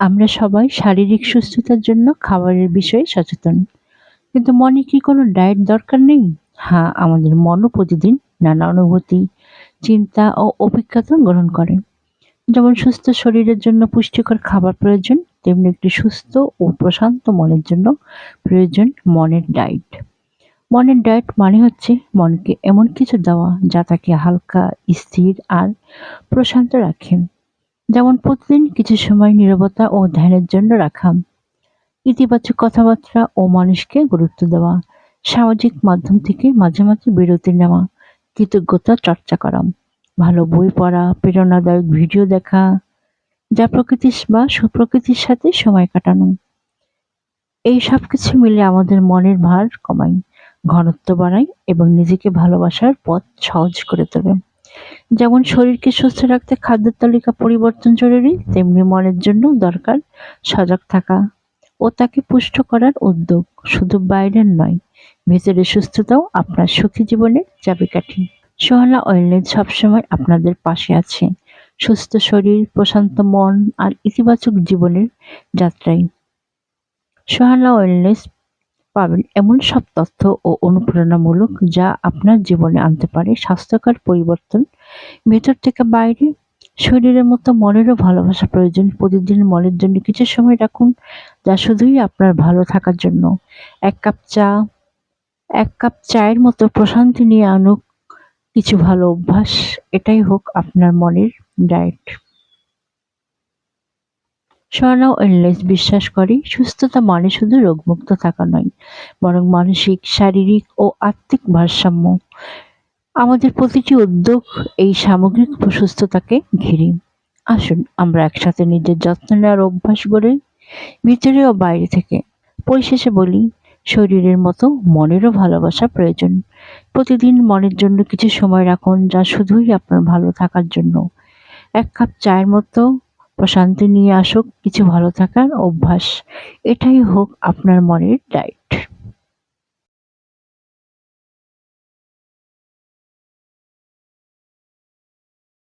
আমরা সবাই শারীরিক সুস্থতার জন্য খাবারের বিষয়ে সচেতন। কিন্তু মনে কি কোনো ডায়েট দরকার নেই? হ্যাঁ আমাদের মনও প্রতিদিন নানা অনুভূতি, চিন্তা ও অভিজ্ঞতা গ্রহণ করে। যেমন সুস্থ শরীরের জন্য পুষ্টিকর খাবার প্রয়োজন, তেমনি একটি সুস্থ ও প্রশান্ত মনের জন্য প্রয়োজন মনের ডায়েট। মনের ডায়েট মানে হচ্ছে মনকে এমন কিছু দেওয়া যা তাকে হালকা, স্থির আর প্রশান্ত রাখে। যেমন প্রতিদিন কিছু সময় নীরবতা ও ধ্যানের জন্য রাখা, ইতিবাচক কথাবার্তা ও মানুষকে গুরুত্ব দেওয়া, সামাজিক মাধ্যম থেকে মাঝে মাঝে বিরতি নেওয়া, কৃতজ্ঞতা চর্চা করা, ভালো বই পড়া, প্রেরণাদায়ক ভিডিও দেখা, যা প্রকৃতির বা সুপ্রকৃতির সাথে সময় কাটানো। এই সব কিছু মিলে আমাদের মনের ভার কমায়, ঘনত্ব বাড়ায় এবং নিজেকে ভালোবাসার পথ সহজ করে তোলে। যেমন শরীরকে সুস্থ রাখতে খাদ্যের তালিকা পরিবর্তন জরুরি, তেমনি মনের জন্য দরকার সজাগ থাকা ও তাকে পুষ্ট করার উদ্যোগ। শুধু বাইরের নয় ভেতরের সুস্থতাও আপনার সুখী জীবনের চাবিকাঠি। সোহানা ওয়েলনেস সবসময় আপনাদের পাশে আছে। সুস্থ শরীর, প্রশান্ত মন আর ইতিবাচক জীবনের যাত্রায় সোহানা ওয়েলনেস পাবেন এমন সব তথ্য ও অনুপ্রেরণামূলক যা আপনার জীবনে আনতে পারে স্বাস্থ্যকর পরিবর্তন, ভেতর থেকে বাইরে, শরীরের মতো মনেরও ভালোবাসা প্রয়োজন। প্রতিদিন মনের জন্য কিছু সময় রাখুন যা শুধুই আপনার ভালো থাকার জন্য। এক কাপ চা, এক কাপ চায়ের মতো প্রশান্তি নিয়ে আনুক। কিছু ভালো অভ্যাস, এটাই হোক আপনার মনের ডায়েট। স্বর্ণা ওয়েলনেস বিশ্বাস করে, সুস্থতা মানে শুধু রোগমুক্ত থাকা নয়, বরং মানসিক, শারীরিক ও আত্মিক ভারসাম্য। আমাদের প্রতিটি উদ্যোগ এই সামগ্রিক সুস্থতাকে ঘিরে। আসুন, আমরা একসাথে নিজের যত্ন নেওয়ার অভ্যাস গড়ে, ভিতরে ও বাইরে থেকে। পরিশেষে বলি, শরীরের মতো মনেরও ভালোবাসা প্রয়োজন। প্রতিদিন মনের জন্য কিছু সময় রাখুন যা শুধুই আপনার ভালো থাকার জন্য। এক কাপ চায়ের মতো প্রশান্তি নিয়ে আসুক কিছু ভালো থাকার অভ্যাস। এটাই হোক আপনার মনের ডায়েট।